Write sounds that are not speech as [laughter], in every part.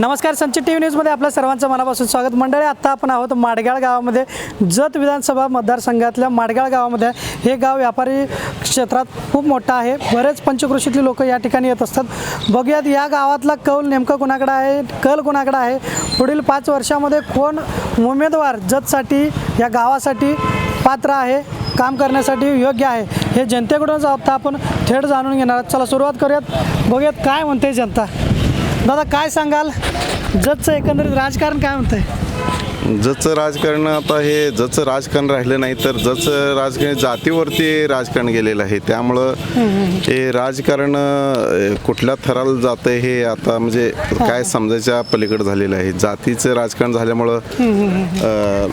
नमस्कार संचित T V न्यूजमध्ये आपल्या सर्वांचं मनापासून स्वागत. मंडळी आत्ता आपण आहोत माडगाळ गावामध्ये. जत विधानसभा मतदारसंघातल्या माडगाळ गावामध्ये. हे गाव व्यापारी क्षेत्रात खूप मोठं आहे. बरेच पंचकृषीतले लोक या ठिकाणी येत असतात. बघूयात या गावातला कौल नेमकं कोणाकडे आहे? कल कोणाकडे आहे? पुढील पाच वर्षामध्ये कोण उमेदवार जतसाठी या गावासाठी पात्र आहे काम करण्यासाठी योग्य आहे? हे जनतेकडूनच आता आपण थेट जाणून घेणार चला सुरुवात करूयात. बघूयात काय म्हणते जनता. दादा काय सांगाल? जजचं एकंदरीत राजकारण काय म्हणतंय? जचं राजकारण आता हे जचं राजकारण राहिलं नाही तर जचं राजकारण जातीवरती राजकारण गेलेलं आहे त्यामुळं हे राजकारण कुठल्या थराला जातं हे आता म्हणजे काय समजायच्या पलीकडे झालेलं आहे. जातीचं राजकारण झाल्यामुळं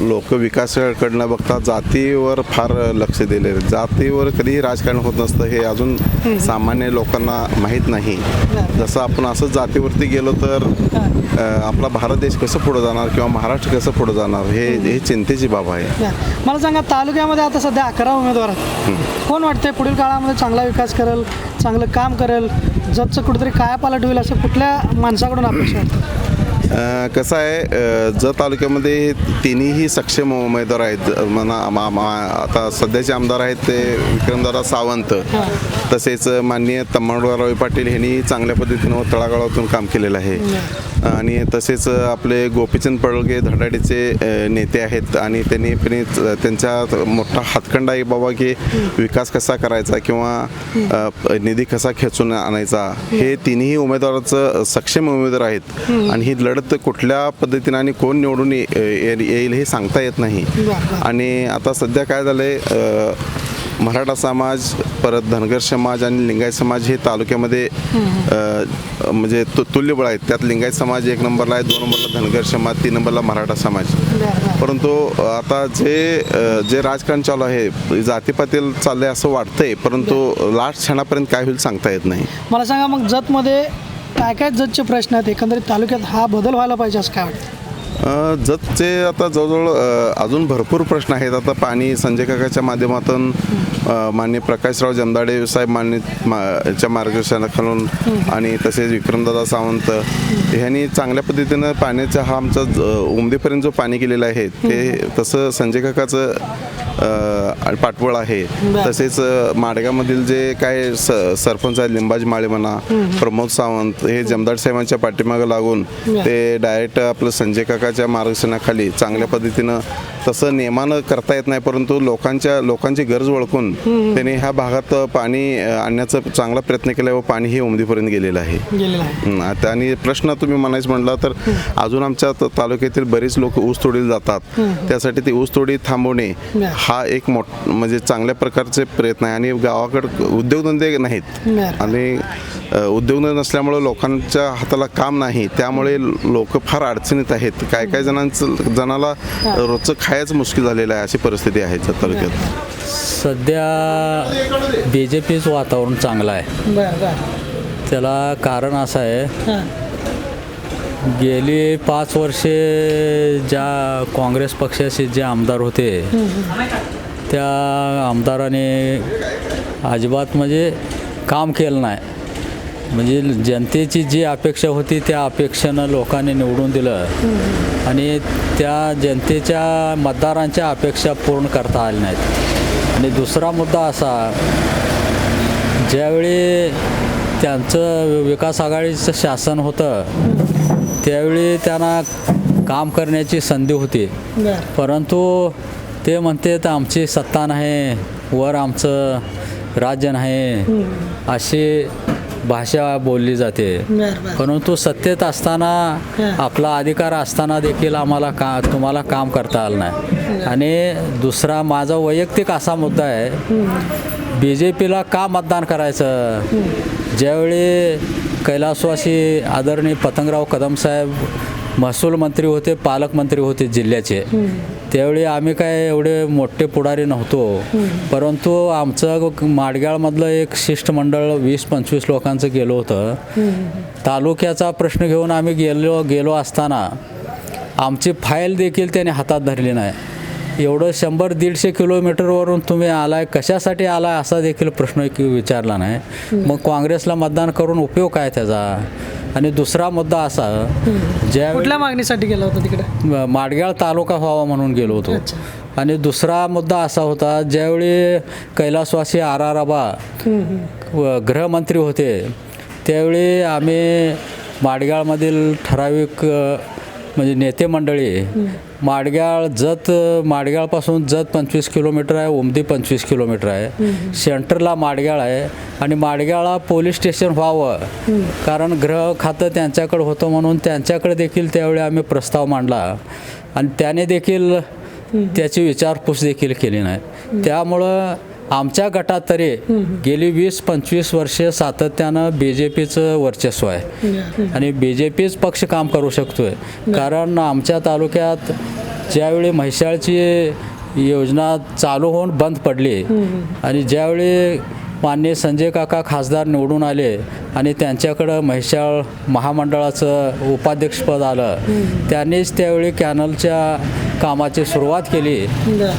लोक विकासाकडनं बघता जातीवर फार लक्ष दिले जातीवर कधीही राजकारण होत नसतं हे अजून सामान्य लोकांना माहीत नाही. जसं आपण असं जातीवरती गेलो तर आपला भारत देश कसं पुढे जाणार किंवा महाराष्ट्र कसं पुढे जाणार हे हे चिंतेची बाब आहे. मला सांगा तालुक्यामध्ये आता सध्या अकरा उमेदवार आहेत. कोण वाटतंय पुढील काळामध्ये चांगला विकास करेल चांगलं काम करेल जजचं कुठेतरी कायापालट होईल असं कुठल्या माणसाकडून अपेक्षा वाटतं अं, कसं आहे अं, जत तालुक्यामध्ये तिन्ही सक्षम उमेदवार आहेत. म्हणा मा- मा- आता सध्याचे आमदार आहेत ते विक्रमदादा सावंत. तसेच माननीय तम्माडराव पाटील यांनी चांगल्या पद्धतीनं तळागाळातून काम केलेलं आहे. आणि तसेच आपले गोपीचंद पडळगे धडाडीचे नेते आहेत आणि त्यांनी पण त्यांच्या मोठा हातखंडा आहे बाबा की विकास कसा करायचा किंवा निधी कसा खेचून आणायचा. हे तिन्ही उमेदवाराचं सक्षम उमेदवार आहेत. आणि ही लढत कुठल्या पद्धतीने आणि कोण निवडून येईल हे सांगता येत नाही. आणि आता सध्या काय झालंय मराठा समाज परत धनगर समाज आणि लिंगायत समाज हे तालुक्यामध्ये म्हणजे तु तुल्यबळ आहेत. त्यात लिंगायत समाज एक नंबरला आहे दोन नंबरला धनगर समाज तीन नंबरला मराठा समाज. परंतु आता जे जे राजकारण चालू आहे जातीपातील चाललंय असं वाटतंय परंतु लास्ट क्षणापर्यंत काय होईल सांगता येत नाही. मला सांगा मग जतमध्ये काय काय जजचे प्रश्न आहेत? एकंदरीत तालुक्यात हा बदल व्हायला पाहिजे असं काय वाटतं? जतचे आता जवळजवळ अजून भरपूर प्रश्न आहेत. आता पाणी संजय काकाच्या माध्यमातून अ, माननीय प्रकाशराव जमदाडे साहेब मान्य मा- च्या मार्गदर्शनाखालून आणि तसेच विक्रमदादा सावंत ह्यांनी चांगल्या पद्धतीनं पाण्याचा हा आमचा उमदीपर्यंत जो पाणी गेलेलं आहे ते तसं संजय काकाचं अ, पाठबळ आहे. तसेच माडगामधील जे काय स सरपंच आहेत लिंबाजी माळे म्हणा प्रमोद सावंत हे जमदार साहेबांच्या पाठीमागं लागून ते डायरेक्ट आपलं संजय काकाच्या मार्गदर्शनाखाली चांगल्या पद्धतीनं तसं नियमानं करता येत नाही परंतु लोकांच्या लोकांची गरज ओळखून त्याने ह्या भागात पाणी आणण्याचा चांगला प्रयत्न केला व पाणी हे उमदीपर्यंत गेलेलं आहे. आणि प्रश्न तुम्ही म्हणायचं म्हटलं तर अजून आमच्या तालुक्यातील बरीच लोक ऊस तोडीला जातात त्यासाठी ती ऊस तोडी थांबवणे. हा एक मोठ म्हणजे चांगल्या प्रकारचे प्रयत्न आहे आणि गावाकडे उद्योगधंदे नाहीत. आणि उद्योगधंदे नसल्यामुळे लोकांच्या हाताला काम नाही. त्यामुळे लोक फार अडचणीत आहेत. काय काय जणांचं जणाला रोजचं खायचं मुश्किल झालेलं आहे अशी परिस्थिती आहे त्या तालुक्यात. सध्या बी जे पीचं वातावरण चांगलं आहे. त्याला कारण असं आहे हां. गेली पाच वर्षे ज्या काँग्रेस पक्षाचे जे आमदार होते त्या आमदाराने अजिबात म्हणजे काम केलं नाही. म्हणजे जनतेची जी अपेक्षा होती त्या अपेक्षेनं लोकांनी निवडून दिलं. आणि त्या जनतेच्या मतदारांच्या अपेक्षा पूर्ण करता आल्या नाहीत. आणि दुसरा मुद्दा असा ज्यावेळी त्यांचं विकास आघाडीचं शासन होतं त्यावेळी त्यांना काम करण्याची संधी होती. परंतु ते म्हणते तर आमची सत्ता नाही वर आमचं राज्य नाही अशी भाषा बोलली जाते. परंतु सत्तेत असताना आपला अधिकार असताना देखील आम्हाला का तुम्हाला काम करता आलं नाही. आणि दुसरा माझा वैयक्तिक असा मुद्दा आहे बी जे पीला का मतदान करायचं? ज्यावेळी कैलासवासी आदरणीय पतंगराव कदम साहेब महसूल मंत्री होते पालकमंत्री होते जिल्ह्याचे. त्यावेळी आम्ही काय एवढे मोठे पुढारी नव्हतो. परंतु आमचं माडगाळमधलं एक शिष्टमंडळ वीस पंचवीस लोकांचं गेलो होतं. तालुक्याचा प्रश्न घेऊन आम्ही गेलो गेलो असताना आमची फाईल देखील त्याने हातात धरली नाही. एवढं शंभर दीडशे किलोमीटरवरून तुम्ही आलाय कशासाठी आलाय असा देखील प्रश्न एक विचारला नाही. मग काँग्रेसला मतदान करून उपयोग काय त्याचा? आणि दुसरा मुद्दा असा ज्या कुठल्या मागणीसाठी गेला होता तिकडे? माडगाळ तालुका व्हावा म्हणून गेलो होतो. आणि दुसरा मुद्दा असा होता ज्यावेळी कैलासवासी आर आर आबा व गृहमंत्री होते त्यावेळी आम्ही माडगाळमधील ठराविक म्हणजे नेते मंडळी माडगाळ जत माडगाळपासून जत पंचवीस किलोमीटर आहे उमदी पंचवीस किलोमीटर आहे. सेंटरला माडगाळ आहे आणि माडगाळा पोलीस स्टेशन व्हावं. कारण गृह खातं त्यांच्याकडे होतं म्हणून त्यांच्याकडे देखील त्यावेळी आम्ही प्रस्ताव मांडला. आणि त्याने देखील त्याची विचारपूस देखील केली नाही. त्यामुळं आमच्या गटात तरी गेली वीस पंचवीस वर्षे सातत्यानं बी जे पीचं वर्चस्व आहे. आणि बी जे पीच पक्ष काम करू शकतोय. कारण आमच्या तालुक्यात ज्यावेळी म्हैसाळची योजना चालू होऊन बंद पडली आणि ज्यावेळी माननीय संजय काका खासदार निवडून आले आणि त्यांच्याकडं म्हैसाळ महामंडळाचं उपाध्यक्षपद आलं त्यांनीच त्यावेळी कॅनलच्या कामाची सुरुवात केली.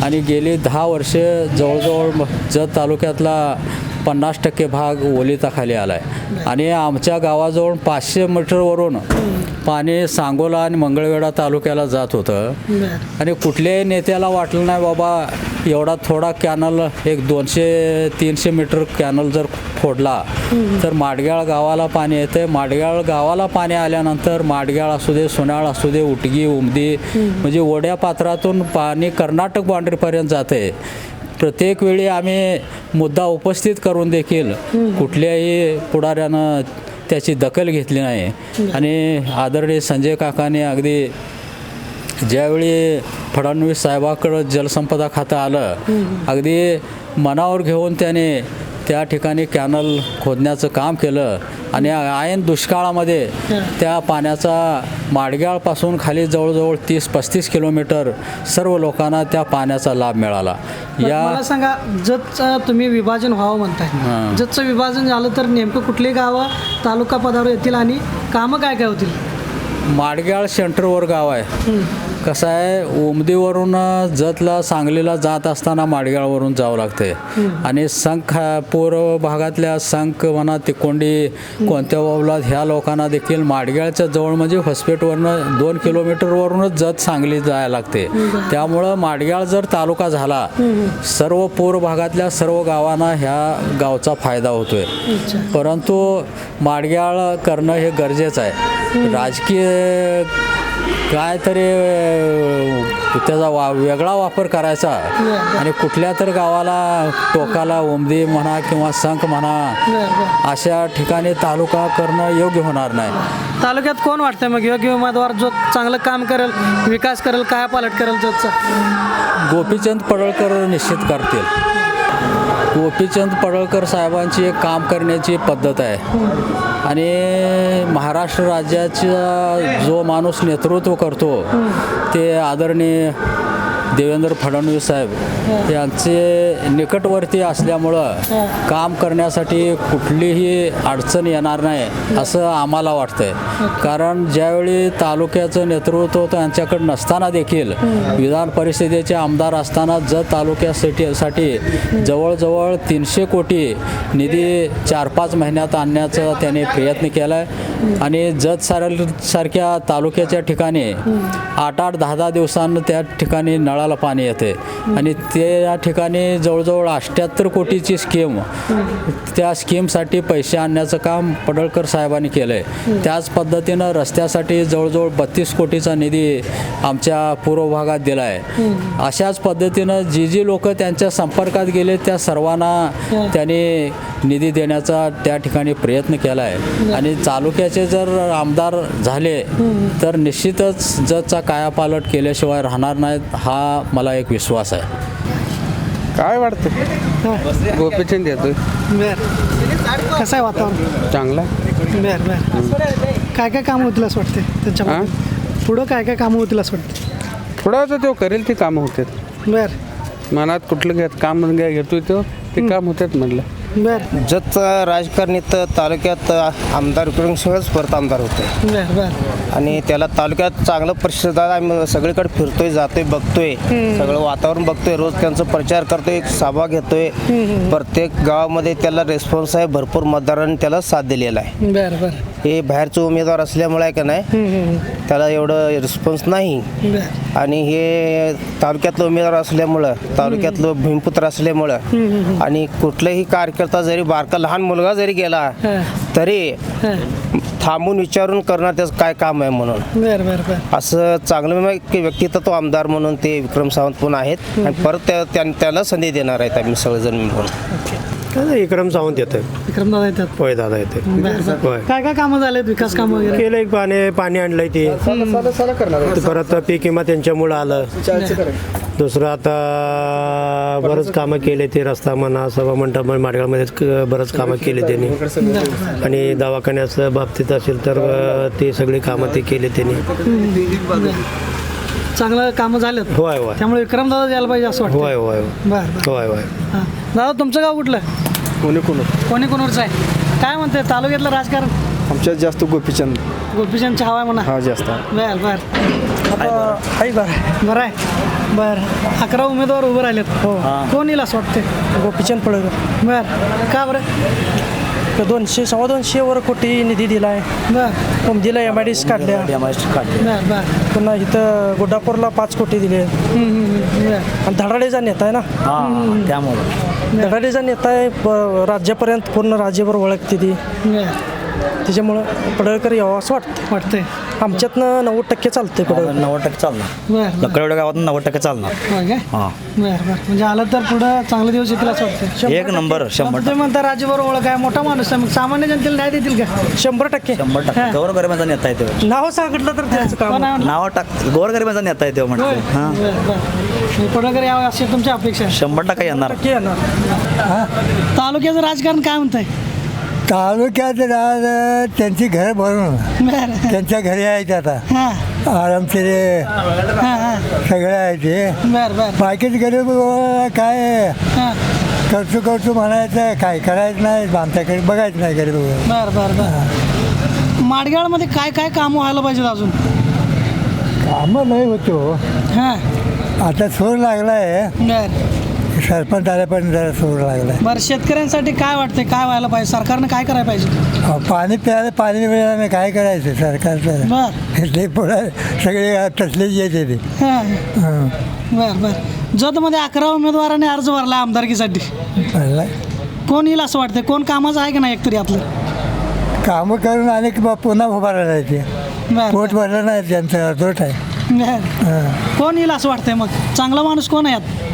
आणि गेली दहा वर्षे जवळजवळ जत तालुक्यातला पन्नास टक्के भाग ओलिताखाली आला आहे आणि आमच्या गावाजवळ पाचशे मीटरवरून पाणी सांगोला आणि मंगळवेढा तालुक्याला जात होतं. आणि कुठल्याही नेत्याला वाटलं नाही बाबा एवढा थोडा कॅनल एक दोनशे तीनशे मीटर कॅनल जर फोडला तर माडगाळ गावाला पाणी येते माडगाळ गावाला पाणी आल्यानंतर माडगाळ असू दे सोनाळ असू दे उटगी उमदी म्हणजे ओढ्या पात्रातून पाणी कर्नाटक बाउंड्रीपर्यंत जाते प्रत्येक वेळी आम्ही मुद्दा उपस्थित करून देखील कुठल्याही पुढाऱ्यानं त्याची दखल घेतली नाही. आणि आदरणीय संजय काकाने अगदी ज्यावेळी फडणवीस साहेबाकडं जलसंपदा खातं आलं अगदी मनावर घेऊन त्याने त्या ठिकाणी कॅनल खोदण्याचं काम केलं आणि आयन दुष्काळामध्ये त्या पाण्याचा माडगाळपासून खाली जवळजवळ तीस पस्तीस किलोमीटर सर्व लोकांना त्या पाण्याचा लाभ मिळाला. या मला सांगा जतचं तुम्ही विभाजन व्हावं म्हणताय. जतचं विभाजन झालं तर नेमकं कुठली गावं तालुका पदावर येतील आणि कामं काय काय होतील माडगाळ सेंटरवर गाव आहे. कसं आहे उमदीवरून जतला सांगलीला जात असताना माडगाळवरून जावं लागते आणि संख पूर्व भागातल्या संख म्हणा तिकोंडी कोणत्या बाबलात ह्या लोकांना देखील माडगाळच्या जवळ म्हणजे हॉस्पिटलवरनं दोन किलोमीटरवरूनच जत सांगली जायला लागते. त्यामुळं माडगाळ जर तालुका झाला सर्व पूर्व भागातल्या सर्व गावांना ह्या गावचा फायदा होतोय. परंतु माडगाळ करणं हे गरजेचं आहे. राजकीय काय तरी त्याचा वा वेगळा वापर करायचा. आणि कुठल्या तर गावाला टोकाला उमदी म्हणा किंवा संख म्हणा अशा ठिकाणी तालुका करणं योग्य होणार नाही. तालुक्यात कोण वाटतंय मग? योग्य उमेदवार जो चांगलं काम करेल विकास करेल काय पालट करेल जतचा? गोपीचंद पडळकर निश्चित करतील. गोपीचंद पडळकर साहेबांची एक काम करण्याची पद्धत आहे. आणि महाराष्ट्र राज्याचा जो माणूस नेतृत्व करतो ते आदरणीय देवेंद्र फडणवीस साहेब यांचे निकटवर्ती असल्यामुळं काम करण्यासाठी कुठलीही अडचण येणार नाही असं आम्हाला वाटतंय. कारण ज्यावेळी तालुक्याचं नेतृत्व त्यांच्याकडे नसताना देखील विधान परिषदेचे आमदार असताना जत तालुक्यासाठी साठी जवळजवळ तीनशे कोटी निधी चार पाच महिन्यात आणण्याचा त्याने प्रयत्न केला आहे आणि जत सार सारख्या तालुक्याच्या ठिकाणी आठ आठ दहा दहा दिवसांना त्या ठिकाणी नळाला पाणी येते. आणि ते या ठिकाणी जवळजवळ अठ्ठ्याहत्तर कोटीची स्कीम त्या स्कीमसाठी पैसे आणण्याचं काम पडळकर साहेबांनी केलं आहे त्याच पद्धतीनं रस्त्यासाठी जवळजवळ बत्तीस कोटीचा निधी आमच्या पूर्व भागात दिला आहे अशाच पद्धतीनं जी जी लोक त्यांच्या संपर्कात गेले त्या सर्वांना त्यांनी निधी देण्याचा त्या ठिकाणी प्रयत्न केला आहे आणि तालुक्याचे जर आमदार झाले तर निश्चितच जतचा कायापालट केल्याशिवाय राहणार नाहीत हा मला एक विश्वास आहे. काय वाटतं गोपीचंद येतोय. बर. कसं आहे वातावरण? चांगला बर बर. काय काय कामं होतील असं वाटते त्यांच्या पुढं काय काय कामं होतील असं वाटतं पुढं तो करेल ती कामं होतात. बर. मनात कुठलं घेत काम घ्या घेतोय तो ते काम होतात म्हटलं. बर. जतचं राजकारणीत तालुक्यात आमदार सगळंच परत आमदार होते बर बर. आणि त्याला तालुक्यात चांगलं प्रतिसाद आम्ही सगळीकडे फिरतोय जातोय बघतोय. सगळं वातावरण बघतोय रोज त्यांचा प्रचार करतोय सभा घेतोय. प्रत्येक गावामध्ये त्याला रिस्पॉन्स आहे भरपूर मतदारांनी त्याला साथ दिलेला आहे. बर बर. हे बाहेरचे उमेदवार असल्यामुळे आहे का नाही त्याला एवढं रिस्पॉन्स नाही. आणि हे तालुक्यातलं उमेदवार असल्यामुळं तालुक्यातलं भूमिपुत्र असल्यामुळं आणि कुठलाही कार्यकर्ता जरी बारका लहान मुलगा जरी गेला. तरी. थांबून विचारून करणार त्याचं काय काम आहे म्हणून. असं चांगलं व्यक्- व्यक्तित्व आमदार म्हणून ते विक्रम सावंत पण आहेत. आणि परत त्या त्यां- त्याला संधी देणार आहेत आम्ही सगळेजण मिळून. काय विक्रम सावंत येतं विक्रम दादा येतात. होय दादा येते होय. काय काय कामं झालेत? विकास कामं वगैरे? केलं एक पाणी पाणी आणलंय ते. ते परत पीक विमा त्यांच्यामुळं आलं. दुसरं आता बरंच कामं केले ते रस्ता म्हणा सभा मंडप क- बरंच कामं केले त्यांनी. आणि दवाखान्याचं बाबतीत असेल तर अ, ते सगळी कामं ते केले त्यांनी. चांगलं कामं झालेत. होय होय. त्यामुळे विक्रम दादा यायला पाहिजे असं वाटतं होय होय. बरं बरं. होय होय. हां. दादा तुमचं गाव कुठलं? कोणी कोण? कोणी कोणाचं आहे? काय म्हणते तालुक्यातलं राजकारण? आमच्यात जास्त गोपीचंद. गोपीचंदची हवा आहे म्हणा. हा जास्त. बर बर. आहे बरं. बरं आहे. बरं. अकरा उमेदवार उभे राहिलेत. हो. कोण येईल असं वाटते गोपीचंद पळकर बर. का बरं? दोनशे सव्वा दोनशे वर कोटी निधी दिला आहे बर उमदीला एम आय डी काढल्या. बर बर. पुन्हा इथं गुड्डापूरला पाच कोटी दिले. हम्म, हम्म, हम्म. बर. आणि धडाडीचा नेता आहे ना? त्यामुळं. धडाडीचा नेता आहे प- राज्यापर्यंत पूर्ण राज्यभर ओळखते ती. बर. त्याच्यामुळं पडळकर यावं असं वाटतं. वाटतंय. आमच्यातनं नव्वद टक्के चालतंय पडळ. नव्वद टक्के चालणार. बर बर. लकडवड्या गावात नव्वद टक्के चालणार. होय काय? हां. बर बर. म्हणजे आलं तर पुढं चांगले दिवस येतील असं वाटतं एक नंबर शंभर तुम्ही म्हणता राज्यभर ओळख आहे मोठा माणूस आहे मग सामान्य जनतेला नाही देतील का? शंभर टक्के. शंभर टक्के. गोरगरिबाचा नेता येतो नाव सांगितलं तर त्याचं काम कोण? नाव टाक गोरगरिबाचा नेता येतो होय म्हटलं. हां. बर बर. पुढं यावं अशी तुमची अपेक्षा आहे. शंभर टक्के येणार. टक्के येणार. तालुक्याचं राजकारण काय म्हणतंय? तालुक्यात राज त्यांची घरं भरून त्यांच्या घरी आहेत आता. आरामचे सगळे आहे ते. बाकीच गरीब काय? करतो करतो म्हणायचं काय करायचं नाही आमच्याकडे बघायचं नाही गरीब. बर बर बर. माडगाळमध्ये काय काय काम व्हायला पाहिजेत अजून? कामं नाही होतो. हां. आता सूर लागलाय. बर सरपंच आल्यापर्यंत जरा सूर लागलाय बरं शेतकऱ्यांसाठी काय वाटतंय? काय व्हायला पाहिजे? सरकारनं काय करायला पाहिजे? पाणी प्यायला पाणी मिळालं नाही काय करायचं? सरकारचं बर. ते पुढे सगळे तसलेच येते ते. हां. हं. बर बर. जतमध्ये अकरा उमेदवारांनी अर्ज भरला आमदारकीसाठी. म्हणलं, कोण येईल असं वाटतंय? कोण कामाचं आहे का नाही एकतरी आपलं कामं करून आले की बा पुन्हा उभा राहायचे. बर पोट भरलं नाही त्यांचं अर्धोट आहे. बर. कोण येईल असं वाटतंय मग? चांगला माणूस कोण आहे यात?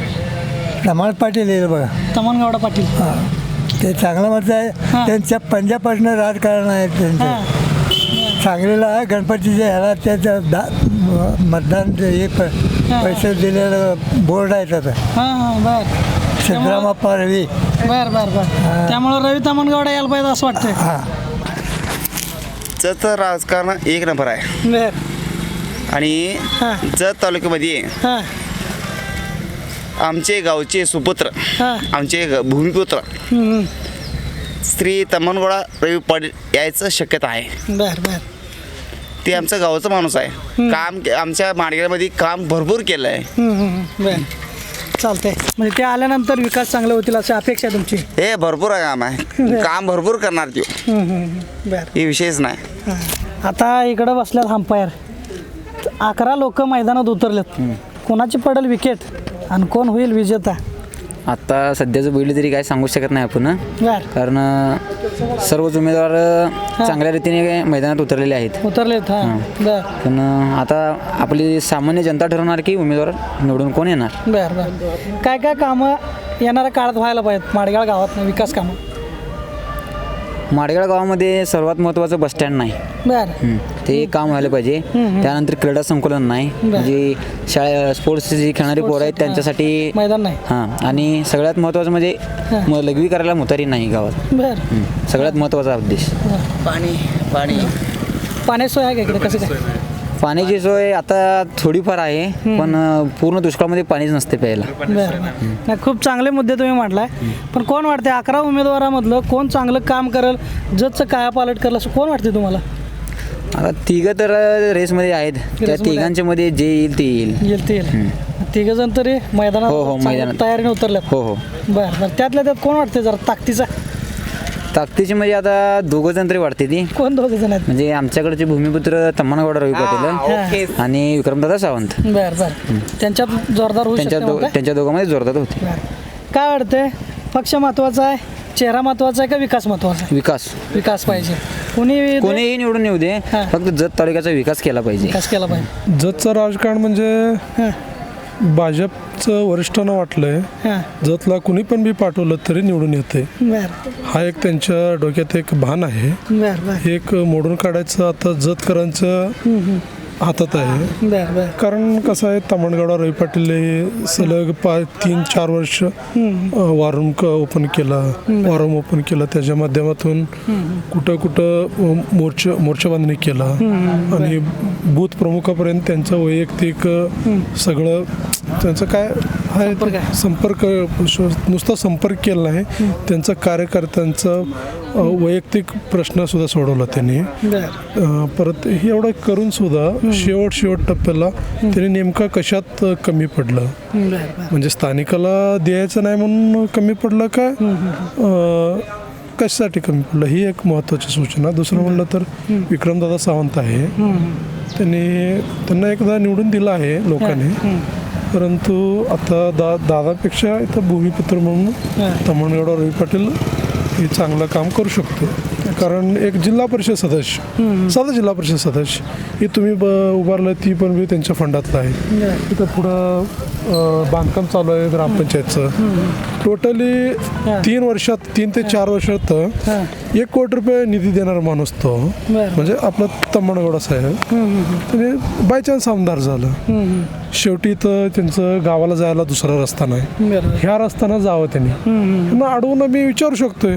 रमाल पाटील येईल बघा. तमनगौडा पाटील. हां. ते चांगलं मत. आहे. त्यांच्या पंजाबपासून राजकारण आहे त्यांचं. हां. सांगलीला गणपतीच्या ह्याला त्याचं दा मतदान हे प- पैसे दिलेलं बोर्ड आहे त्याचं हां हां बर. सिद्धरामप्पा रवी. बर बर बर. त्यामुळे रवी तमनगौडा यायला पाहिजे असं वाटतंय. हां. जत राजकारण एक नंबर आहे. बर. आणि हां. जत तालुक्यामध्ये हां. आमचे गावचे सुपुत्र हां. आमचे भूमिपुत्र. हम्म, श्री तमनगोळा रवी पाटील यायचं शक्यता आहे. बर बर. ते आमचं गावचं माणूस आहे. काम आमच्या माडग्यामध्ये काम भरपूर केलं आहे हम्म, हम्म, बर. चालतंय. म्हणजे ते आल्यानंतर विकास चांगले होतील अशी अपेक्षा आहे तुमची? हे भरपूर काम आहे. [laughs] काम भरपूर करणार त्यो. हम्म, हम्म, हम्म. बर. हे विषयच नाही. हां. आता इकडं बसल्यात अंपायर अकरा लोक मैदानात उतरलेत. कोणाची पडेल विकेट आणि कोण होईल विजेता? आत्ता सध्याचं बैल तरी काय सांगू शकत नाही आपण बर. कारण अ, सर्वच उमेदवार अ, चांगल्या रीतीने मैदानात उतरलेले आहेत. उतरलेत हां. बर. पण अ, आता आपली सामान्य जनता ठरवणार की उमेदवार निवडून कोण येणार? बर बर. काय काय कामं येणाऱ्या काळात व्हायला पाहिजेत? माडगाळ गावात विकास कामं. माडगाळ गावामध्ये सर्वात महत्त्वाचं बसस्टँड नाही. बर. हं. ते काम व्हायला पाहिजे. त्यानंतर क्रीडा संकुलन नाही. म्हणजे शाळा स्पोर्ट्स जी खेळणारी पोरं आहेत त्यांच्यासाठी मैदान नाही. हां. आणि सगळ्यात महत्त्वाचं म्हणजे म- लघवी करायला मुतारी नाही गावात. बर. हं. सगळ्यात महत्त्वाचा उद्देश. पाणी पाणी. पाण्याची सोय आहे का इकडे? कसं काय? पाण्याची सोय आता थोडीफार आहे पण पूर्ण दुष्काळामध्ये पाणीच नसते प्यायला. नाही खूप चांगले मुद्दे तुम्ही मांडलाय पण कोण वाटते अकरा उमेदवारामधलं कोण चांगलं काम करेल जजचं कायापालट करेल असं कोण वाटते तुम्हाला? आता तिघं तर रेसमध्ये आहेत. त्या तिघांच्या मध्ये जे येईल ते येईल. येईल ते येईल. तिघ जण तरी मैदानात हो, हो, चांगल्या मैदानात. तयारीने उतरल्यात. हो हो. बर बर. त्यातल्या त्यात कोण वाटते जरा ताकदीचा? ताकदीची म्हणजे आता दोघं जण तरी वाढते ती. कोण दोघ जण आहेत? म्हणजे आमच्याकडचे भूमिपुत्र तम्मानगौडा रवी पाटील आणि विक्रमदादा सावंत. बर बर. त्यांच्यात जोरदार होऊ त्यांच्या शकते दो मग काय? त्यांच्या दोघांमध्ये जोरदार होते. काय वाटतंय? पक्ष महत्त्वाचा आहे चेहरा महत्त्वाचा आहे का विकास महत्त्वाचा आहे? विकास. विकास पाहिजे. कोणी कोणीही निवडून येऊ दे हां. फक्त जत तालुक्याचा विकास केला पाहिजे. विकास केला पाहिजे. जतचं राजकारण म्हणजे हां. भाजपचं वरिष्ठांना वाटलंय हां. जतला कुणी पण बी पाठवलं तरी निवडून येते. बर. हा एक त्यांच्या डोक्यात एक भान आहे. बर बर. एक मोडून काढायचं आता जतकरांचं हातात आहे. बर बर. कारण कसं आहे तामणगावला रवी पाटील हे सलग पा तीन चार वर्ष वारूम ओपन केला वारूम ओपन केला. त्याच्या माध्यमातून कुठं कुठं मोर्चा मोर्चा बांधणी केला. आणि बूथ प्रमुखापर्यंत त्यांचं वैयक्तिक सगळं त्यांचं काय संपर्क आहे. संपर्क नुसता संपर्क केला नाही. त्यांचं कार्यकर्त्यांचं वैयक्तिक प्रश्न सुद्धा सोडवला त्यांनी. परत हे एवढं करून सुद्धा शेवट शेवट टप्प्याला त्याने नेमका कशात कमी पडलं? म्हणजे स्थानिकाला द्यायचं नाही म्हणून कमी पडलं का? कशासाठी कमी पडलं? ही एक महत्त्वाची सूचना. दुसरं म्हणलं तर विक्रमदादा सावंत आहे. त्यांनी त्यांना एकदा निवडून दिलं आहे लोकांनी. परंतु आता दा दादापेक्षा इथं भूमिपुत्र म्हणून तमणगड रवी पाटील हे चांगलं काम करू शकतो. कारण एक जिल्हा परिषद सदस्य साधा जिल्हा परिषद सदस्य हे तुम्ही उभारलं ती पण बी त्यांच्या फंडातलं आहे. तिथं पुढं बांधकाम चालू आहे ग्रामपंचायतचं. टोटली तीन वर्षात तीन ते चार वर्षात एक कोटी रुपये निधी देणारा माणूस तो. म्हणजे आपला तम्मणगौडा साहेब त्याने बाय चान्स आमदार झालं. शेवटी तर त्यांचं गावाला जायला दुसरा रस्ता नाही. ह्या रस्त्यानं जावं त्यांनी. त्यांना अडवून मी विचारू शकतोय.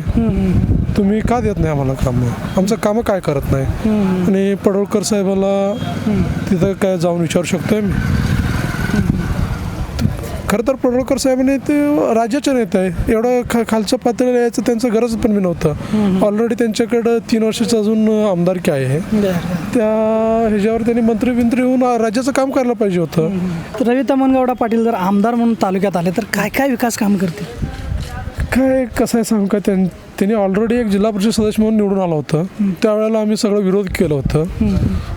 तुम्ही का देत नाही आम्हाला कामं? आमचं कामं काय करत नाही? आणि पडोळकर साहेबाला तिथं काय जाऊन विचारू शकतोय मी? खरं तर पडोळकर साहेबांनी ते राज्याचे नेते आहे. एवढं ख खालच्या पातळीला यायचं त्यांचं गरज पण मी नव्हतं. ऑलरेडी त्यांच्याकडं तीन वर्षाचं अजून आमदारकी आहे. त्या ह्याच्यावर त्यांनी मंत्री बिंत्री होऊन राज्याचं काम करायला पाहिजे होतं. रवी तमनगौडा पाटील जर आमदार म्हणून तालुक्यात आले तर काय काय विकास काम करतील? काय कसं आहे सांगू का? त्यां त्यांनी ऑलरेडी एक जिल्हा परिषद सदस्य म्हणून निवडून आला होतं. त्यावेळेला आम्ही सगळं विरोध केलं होतं.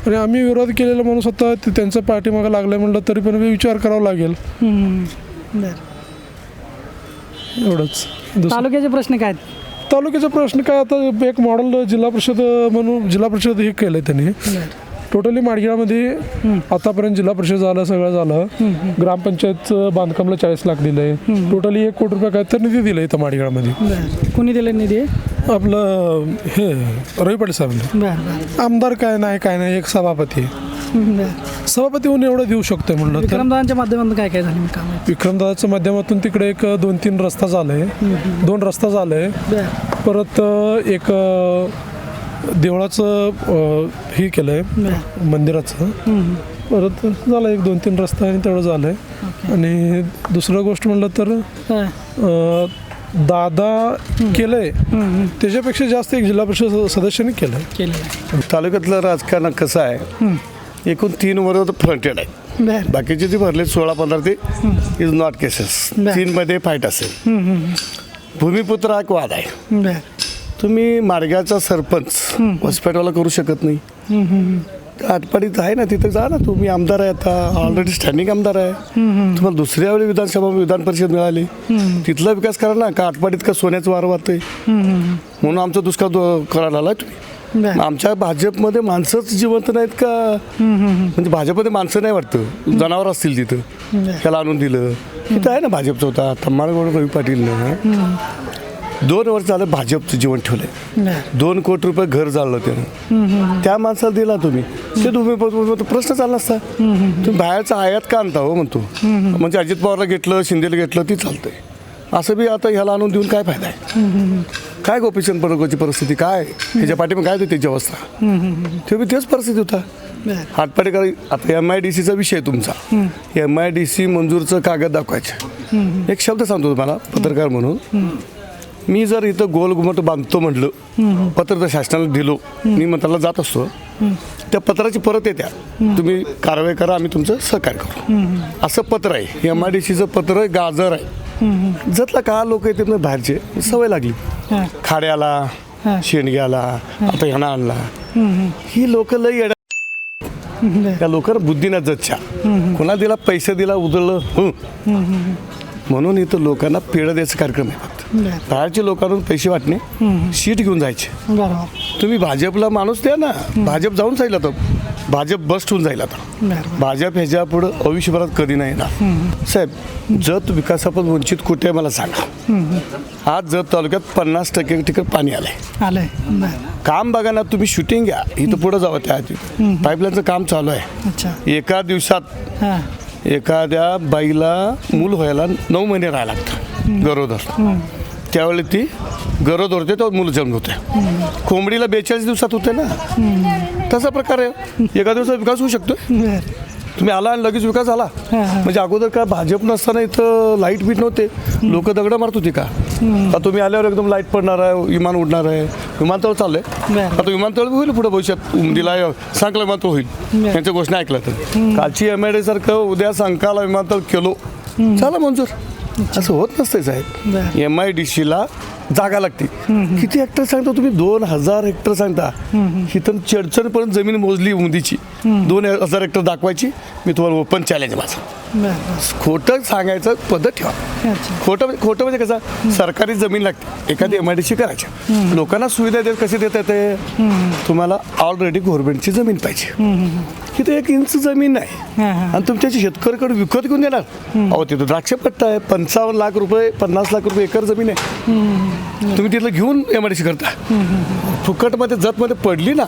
आणि आम्ही विरोध केलेला माणूस आता ते त्यांच्या पाठीमागं लागलं म्हणलं तरी पण विचार करावा लागेल. एवढंच. दुसरं? तालुक्याचे प्रश्न काय आहेत? तालुक्याचा प्रश्न काय? आता एक मॉडेल जिल्हा परिषद म्हणून जिल्हा परिषद हे केलं त्यांनी. टोटली माडगिळामध्ये आतापर्यंत जिल्हा परिषद झालं सगळं झालं. ग्रामपंचायतचं बांधकामला चाळीस लाख दिलंय. टोटली एक कोटी रुपये काय तर निधी दिलं इथं माडगिळामध्ये. कुणी दिले निधी? आपलं हे रवी पाटील साहेब आमदार काय नाही काय नाही एक सभापती. सभापती होऊन एवढं देऊ शकतोय म्हणलं तर? विक्रमदादांच्या माध्यमातून काय काय झालं काम? विक्रमदादाच्या माध्यमातून तिकडे एक दोन तीन रस्ता झालाय. दोन रस्ता झालाय. परत एक देवळाचं हे केलंय मंदिराचं. परत झालं एक दोन तीन रस्ता आणि तेवढं झालंय. आणि दुसरं गोष्ट म्हणलं तर हां अ, दादा केलंय. त्याच्यापेक्षा जास्त एक जिल्हा परिषद सदस्याने केलंय. केलं तालुक्यातलं राजकारण कसं आहे? एकूण तीन वर्ग फ्रंटेड आहे बर. बाकीचे जे भरले सोळा पंधरा ते इज नॉट केसेस बर. तीनमध्ये फाईट असेल. भूमिपुत्र हा एक वाद आहे. बर. तुम्ही मार्गाचा सरपंच हॉस्पिटलला करू शकत नाही. आटपाडीत आहे ना तिथे जा ना तुम्ही. आमदार आहे आता. ऑलरेडी स्टँडिंग आमदार आहे. तुम्हाला दुसऱ्या वेळी विधानसभा विधान परिषद मिळाली. तिथला विकास करा ना का आटपाडीत का सोन्याचं वार वाहतंय? म्हणून आमचा दुष्काळ करायला आला तुम्ही. आमच्या भाजपमध्ये माणसंच जिवंत नाहीत का? म्हणजे भाजपमध्ये माणसं नाही वाटतं. जनावर असतील तिथं. त्याला आणून दिलं. तिथं आहे ना भाजपचं होता. तम्माळगौड रवी पाटीलनं दोन वर्ष झालं भाजपचं जीवन ठेवलंय. दोन कोटी रुपये घर जाळलं त्यानं. त्या माणसाला दिला तुम्ही. ते तुम्ही प्रश्न चालला असता. तुम्ही बाहेरचा आयात का आणता हो म्हणतो. म्हणजे अजित पवारला घेतलं शिंदेला घेतलं ती चालतंय. असं बी आता ह्याला आणून देऊन काय फायदा आहे? काय गोपीचंद पडकोची परिस्थिती काय? ह्याच्या पाठीमागे काय होती त्याची अवस्था? ते बी तेच परिस्थिती होता. हातपाडेकर आता एम आय डी सीचा विषय तुमचा. एम आय डी सी मंजूरचं कागद दाखवायचे. एक शब्द सांगतो तुम्हाला पत्रकार म्हणून. मी जर इथं गोल घुमट बांधतो म्हटलं पत्र जर शासनाला दिलो मी मंत्राला जात असतो. त्या पत्राची परत येत्या. तुम्ही कारवाई करा आम्ही तुमचं सहकार्य करू. असं पत्र आहे. एम आय डी सीचं पत्र गाजर आहे. जतला का लोक येतात ना बाहेरचे सवय लागली. खाड्याला शेणग्याला आता ह्यानं आणला ही लोक लई त्या लोकांना बुद्धी ना जच्या कोणा दिला पैसे दिला उधळलं. म्हणून इथं लोकांना पेढं द्यायचा कार्यक्रम आहे बाहेरच्या लोकांकडून पैसे वाटणे सीट घेऊन जायचे. बरोबर. तुम्ही भाजपला माणूस द्या ना. भाजप जाऊन जाईल आता. भाजप बस्ट होऊन जाईल आता. भाजप ह्याच्या पुढं आयुष्यभरात कधी नाही येणार. साहेब जत विकासापासून वंचित कुठे आहे मला सांगा. आज जत तालुक्यात पन्नास टक्के ठिकाण पाणी आलंय. आलंय. काम बघा ना तुम्ही शूटिंग घ्या. इथं पुढं जावं त्या पाईपलाईनचं काम चालू आहे. एका दिवसात एखाद्या बाईला मूल व्हायला नऊ महिने राहायला लागतं गरोदर. त्यावेळी ती गरोदर होते तेव्हा मुलं जन्म होते. कोंबडीला बेचाळीस दिवसात होते ना? तसा प्रकार आहे. एका दिवसात विकास होऊ शकतो तुम्ही आला आणि लगेच विकास आला म्हणजे अगोदर काय भाजप नसताना इथं लाइट बीट नव्हते. लोक दगड मारत होती का? आता तुम्ही आल्यावर एकदम लाइट पडणार आहे विमान उडणार आहे. विमानतळ चाललंय. आता विमानतळ होईल पुढे भविष्यात. दिला सांगलं विमानतळ होईल. यांच्या घोषणा ऐकलं तर. कालची एम आय डी सारखं उद्या संकाला विमानतळ केलो. झालं मंजूर. असं होत नसतंय साहेब. एम आय डी सीला जागा लागते. किती हेक्टर सांगता तुम्ही? दोन हजार हेक्टर सांगता. इथं चडचणपर्यंत जमीन मोजली उंदीची. दोन हजार हेक्टर दाखवायची. मी तुम्हाला ओपन चॅलेंज माझं. खोटं सांगायचं पद्धत ठेवा. खोटं म्हणजे- खोटं म्हणजे कसं? सरकारी जमीन लागते. एखादी एम आय डी सी करायची. लोकांना सुविधा देत कशी देत येते तुम्हाला ऑलरेडी गव्हर्नमेंटची जमीन पाहिजे. तिथे एक इंच जमीन नाही. आणि तुमच्याची शेतकऱ्याकडे विकत घेऊन देणार. अहो तिथं द्राक्ष पट्टा आहे. पंचावन्न लाख रुपये पन्नास लाख रुपये एकर जमीन आहे. तुम्ही तिथलं घेऊन एम आय डी सी करता. फुकटमध्ये जतमध्ये पडली ना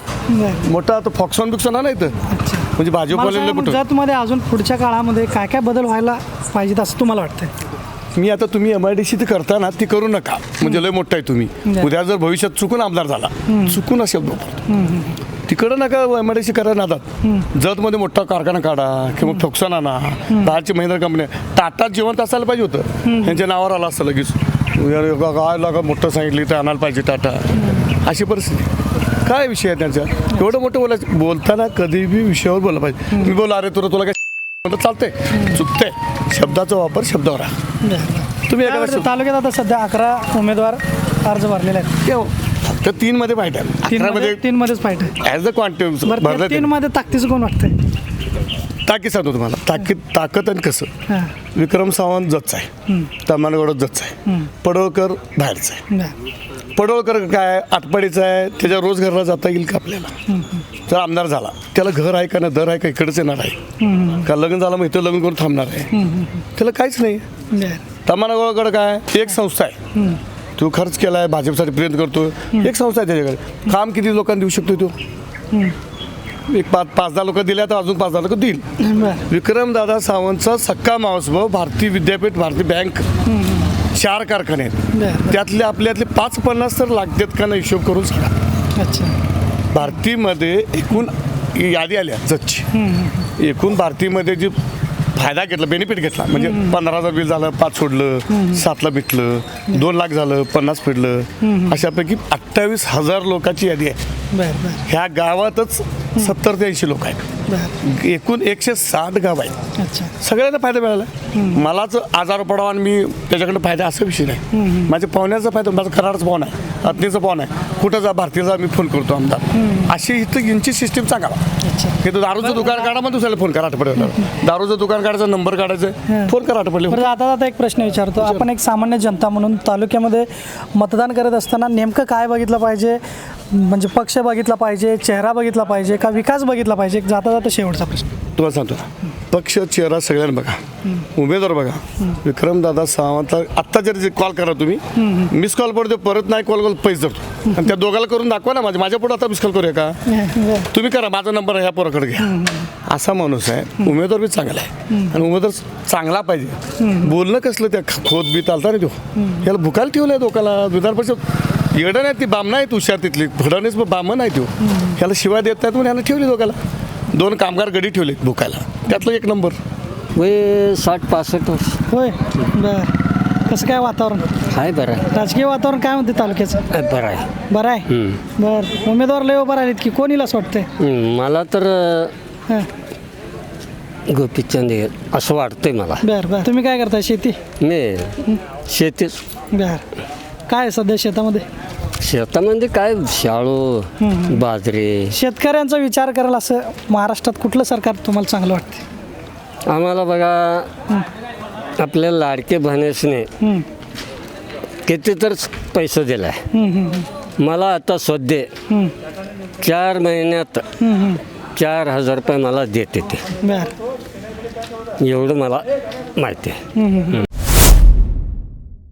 मोठा आता फॉक्सॉन बिक्सॉन आणायचं अच्छा. म्हणजे मला भाजपवाले सांगा, मग कुठं? जतमध्ये अजून पुढच्या काळामध्ये काय काय बदल व्हायला पाहिजेत असं तुम्हाला वाटतंय? मी आता तुम्ही एम आय डी सी ती करता ना ती करू नका. म्हणजे लय मोठा आहे तुम्ही. उद्या जर भविष्यात चुकून आमदार झाला चुकून असेल तिकडं नका एम आय डी सी करा नादात. जतमध्ये मोठा कारखाना काढा किंवा फोक्सन आणा दहाची महिंद्रा कंपनी. टाटा जिवंत असायला पाहिजे होतं. यांच्या नावावर आलं असतं लगेच. काय लागा मोठं सांगितलं तर आणायला पाहिजे टाटा. अशी परिस्थिती. काय विषय आहे त्यांचा? एवढं मोठं बोलायचं. बोलताना कधी बी विषयावर बोललं पाहिजे. मी बोला अरे तुला तुला काय चालतंय. चुकतंय. शब्दाचा वापर शब्दावर आहे तुम्ही तालुक्यात आता सध्या अकरा उमेदवार अर्ज भरलेले आहेत. फक्त तीन मध्ये माहिती आहे. तीन अकरामध्ये मध्ये तीन मध्येच फाईट आहे. ॲज अ क्वांटिटी बरं भरलं तीन मध्ये ताकदीचं कोण वाटतंय? ताकीद सांगतो तुम्हाला. ताकीद ताकद आणि कसं? हां. विक्रम सावंत जच आहे. तमानगड जच आहे. पडोळकर बाहेरचं आहे. बरं. पडोळकर काय आटपाडीचा आहे. त्याच्या रोज घरला जाता येईल का आपल्याला? जर आमदार झाला. त्याला घर आहे का ना दर आहे का? इकडेच येणार आहे. का लग्न झालं मग इथं लग्न करून थांबणार आहे? त्याला काहीच नाही. बरं. तमानगड काय एक संस्था आहे. तू खर्च केलाय भाजपसाठी प्रयत्न करतो एक संस्था आहे त्याच्याकडे. काम किती लोकांना देऊ शकतो तो? एक पाच पाच दहा लोक दिल्या तर अजून पाच दहा लोक देईल. विक्रमदादा सावंतचा सक्का मावसभाऊ भारतीय विद्यापीठ भारतीय बँक. चार कारखाने आहेत. त्यातले आपल्यातले पाच पन्नास तर लागतात का नाही हिशोब करून सांगा. अच्छा. भारतीमध्ये एकूण यादी आल्या जतची. एकूण भारतीमध्ये जी फायदा घेतला बेनिफिट घेतला. म्हणजे पंधरा हजार बिल झालं पाच सोडलं सातला भेटलं दोन लाख झालं पन्नास फेडलं अशापैकी अठ्ठावीस हजार लोकांची यादी आहे. ह्या गावातच सत्तर ते ऐंशी लोक आहेत. बरं एकूण एकशे साठ गाव आहेत. अच्छा. सगळ्यांना फायदा मिळाला. मलाच आजार पडावा आणि मी त्याच्याकडे फायदा असा विषय नाही. माझ्या पाहुण्याचा फायदा माझा कराडचा पाहुणा आहे अत्नीचा पाहुणा आहे. कुठं जा भारतीयचा मी फोन करतो आमदार. अशी इथं यांची सिस्टीम सांगावा की तू दारूचं दुकान काढा मग दुसऱ्याला फोन करा आठवड्याला दारूचं दुकान काढायचं नंबर काढायचं फोन करा आठवडले बरं आता आता एक प्रश्न विचारतो. आपण एक सामान्य जनता म्हणून तालुक्यामध्ये मतदान करत असताना नेमकं काय बघितलं पाहिजे? म्हणजे पक्ष बघितला पाहिजे चेहरा बघितला पाहिजे का विकास बघितला पाहिजे जाता जाता शेवटचा प्रश्न. तुम्हाला सांगतो. पक्ष चेहरा सगळ्यांना बघा. उमेदवार बघा. विक्रमदादा सावंत आत्ता जर कॉल करा तुम्ही मिस कॉल पडतो परत नाही कॉल कॉल पैसे धरतो. आणि त्या दोघाला करून दाखवा ना माझ्या माझ्या पुढे आता मिस कॉल करूया का? तुम्ही करा माझा नंबर ह्या पोराकडे घ्या. असा माणूस आहे. उमेदवार बी चांगला आहे. आणि उमेदवार चांगला पाहिजे. बोलणं कसलं त्या खोत बी चालता नाही तो. याला भुकायला आहे डोकाला विधान परिषद येडं नाही ती बामणं आहेत हुशार तिथली. फडणवीस बामण आहे तो. ह्याला शिवाय देत नाहीत म्हणून ह्याला ठेवली दोघाला दोन कामगार गडी ठेवले भुकायला. त्यातलं एक नंबर. वय साठ पासष्ट वर्ष. होय? बरं. कसं काय वातावरण? आहे बरं राजकीय वातावरण काय म्हणते तालुक्याचं? आहे बरं आहे. बरं आहे? बरं. उमेदवार लय उभं राहिलेत की कोण येईल असं वाटतंय? हं, मला तर गोपीचंद हे असं वाटतंय मला. बरं बरं. तुम्ही काय करताय? शेती? मी शेतीच. बरं. काय आहे सध्या शेतामध्ये? शेतामध्ये काय शाळू बाजरी? शेतकऱ्यांचा विचार कराल असं महाराष्ट्रात कुठलं सरकार तुम्हाला चांगलं वाटतं? आम्हाला बघा आपल्या लाडके बहिणीसने किती तर पैसे दिलाय. मला आता सध्या चार महिन्यात चार हजार रुपये मला देते ते. बरं. एवढं मला माहिती आहे.